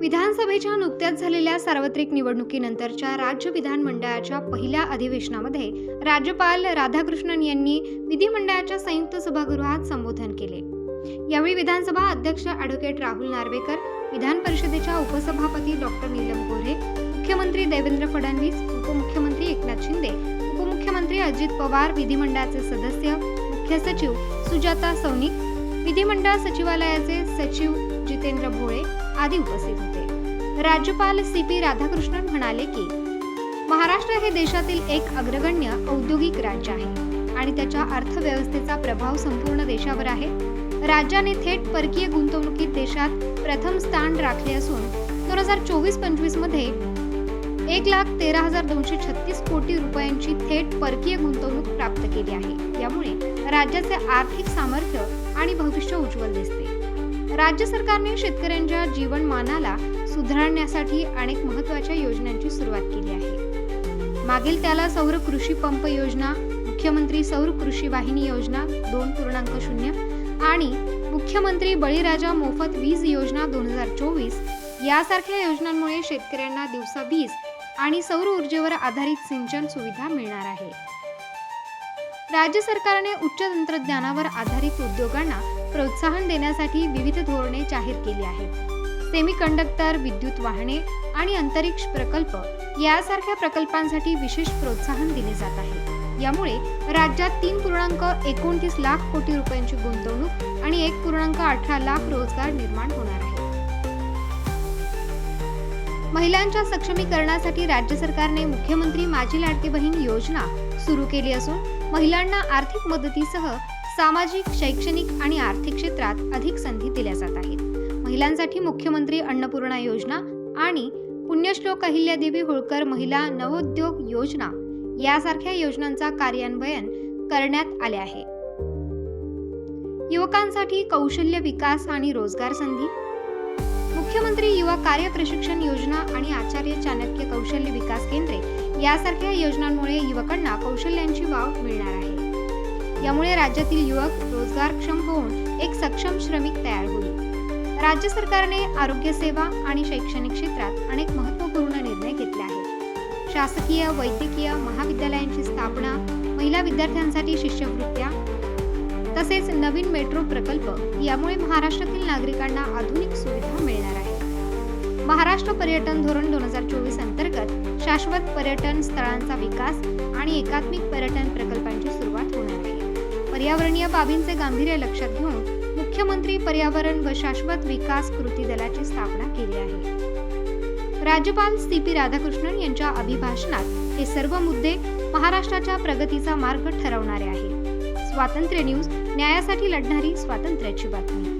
विधानसभेच्या नुकत्याच झालेल्या सार्वत्रिक निवडणुकीनंतरच्या राज्य विधानमंडळाच्या पहिल्या अधिवेशनामध्ये राज्यपाल राधाकृष्णन यांनी विधिमंडळाच्या संयुक्त सभागृहात संबोधन केले. यावेळी विधानसभा अध्यक्ष ॲडव्होकेट राहुल नार्वेकर विधान परिषदेच्या उपसभापती डॉक्टर नीलम गोऱ्हे मुख्यमंत्री देवेंद्र फडणवीस उपमुख्यमंत्री एकनाथ शिंदे उपमुख्यमंत्री अजित पवार विधिमंडळाचे सदस्य मुख्य सचिव सुजाता सौनिक विधिमंडळ सचिवालयाचे सचिव जितेंद्र भोळे आदी उपस्थित होते. राज्यपाल सी पी राधाकृष्णन म्हणाले की महाराष्ट्र हे देशातील एक अग्रगण्य औद्योगिक राज्य आहे आणि त्याच्या अर्थव्यवस्थेचा प्रभाव संपूर्ण देशावर आहे. राज्याने थेट परकीय गुंतवणुकीत देशात प्रथम स्थान राखले असून दोन हजार चोवीस पंचवीसमध्ये एक लाख तेरा हजार दोनशे छत्तीस कोटी रुपयांची थेट परकीय गुंतवणूक प्राप्त केली आहे. यामुळे राज्याचे आर्थिक सामर्थ्य आणि भविष्य उज्ज्वल दिसते. राज्य सरकारने शेतकऱ्यांच्या जीवनमानाला सुधारण्यासाठी अनेक महत्त्वाच्या योजनांची सुरुवात केली आहे. मागील त्याला सौर कृषी पंप योजना मुख्यमंत्री सौर कृषी वाहिनी योजना दोन पूर्णांक शून्य आणि मुख्यमंत्री बळीराजा मोफत वीज योजना दोन हजार चोवीस यासारख्या योजनांमुळे शेतकऱ्यांना दिवसा वीज आणि सौर ऊर्जेवर आधारित सिंचन सुविधा मिळणार आहे. राज्य सरकारने उच्च तंत्रज्ञानावर आधारित उद्योगांना प्रोत्साहन देण्यासाठी विविध धोरणे जाहीर केली आहेत. सेमी कंडक्टर विद्युत वाहने आणि अंतरिक्ष प्रकल्प यासारख्या प्रकल्पांसाठी विशेष प्रोत्साहन दिले जात आहे. यामुळे राज्यात तीन पूर्णांक एकोणतीस लाख कोटी रुपयांची गुंतवणूक आणि एक पूर्णांक अठरा लाख रोजगार निर्माण होणार आहे. महिलांच्या सक्षमीकरणासाठी राज्य सरकारने मुख्यमंत्री माझी लाडकी बहीण योजना सुरू केली असून महिलांना आर्थिक मदतीसह सामाजिक शैक्षणिक आणि आर्थिक क्षेत्रात अधिक संधी दिल्या जात आहेत. महिलांसाठी मुख्यमंत्री अन्नपूर्णा योजना आणि पुण्यश्लोक अहिल्यादेवी होळकर महिला नवोद्योग योजना यासारख्या योजनांचा कार्यान्वयन करण्यात आले आहे. युवकांसाठी कौशल्य विकास आणि रोजगार संधी मुख्यमंत्री युवा कार्य प्रशिक्षण योजना आणि आचार्य चाणक्य कौशल्य विकास केंद्रे यासारख्या योजनांमुळे युवकांना कौशल्यांची वाव मिळणार आहे. यामुळे राज्यातील युवक रोजगारक्षम होऊन एक सक्षम श्रमिक तयार होईल. राज्य सरकारने आरोग्य सेवा आणि शैक्षणिक क्षेत्रात अनेक महत्त्वपूर्ण निर्णय घेतले आहेत. शासकीय वैद्यकीय महाविद्यालयांची स्थापना महिला विद्यार्थ्यांसाठी शिष्यवृत्त्या तसेच नवीन मेट्रो प्रकल्प यामुळे महाराष्ट्रातील नागरिकांना आधुनिक सुविधा महाराष्ट्र पर्यटन धोरण दोन हजार चोवीस अंतर्गत शाश्वत पर्यटन स्थळांचा विकास आणि एकात्मिक पर्यटन प्रकल्पांची सुरुवात होणार आहे. पर्यावरणीय बाबींचे गांभीर्य लक्षात घेऊन मुख्यमंत्री पर्यावरण व शाश्वत विकास कृती दलाची स्थापना केली आहे. राज्यपाल सी पी राधाकृष्णन यांच्या अभिभाषणात हे सर्व मुद्दे महाराष्ट्राच्या प्रगतीचा मार्ग ठरवणारे आहेत स्वातंत्र्य न्यूज न्यायासाठी लढणारी स्वातंत्र्याची बातमी.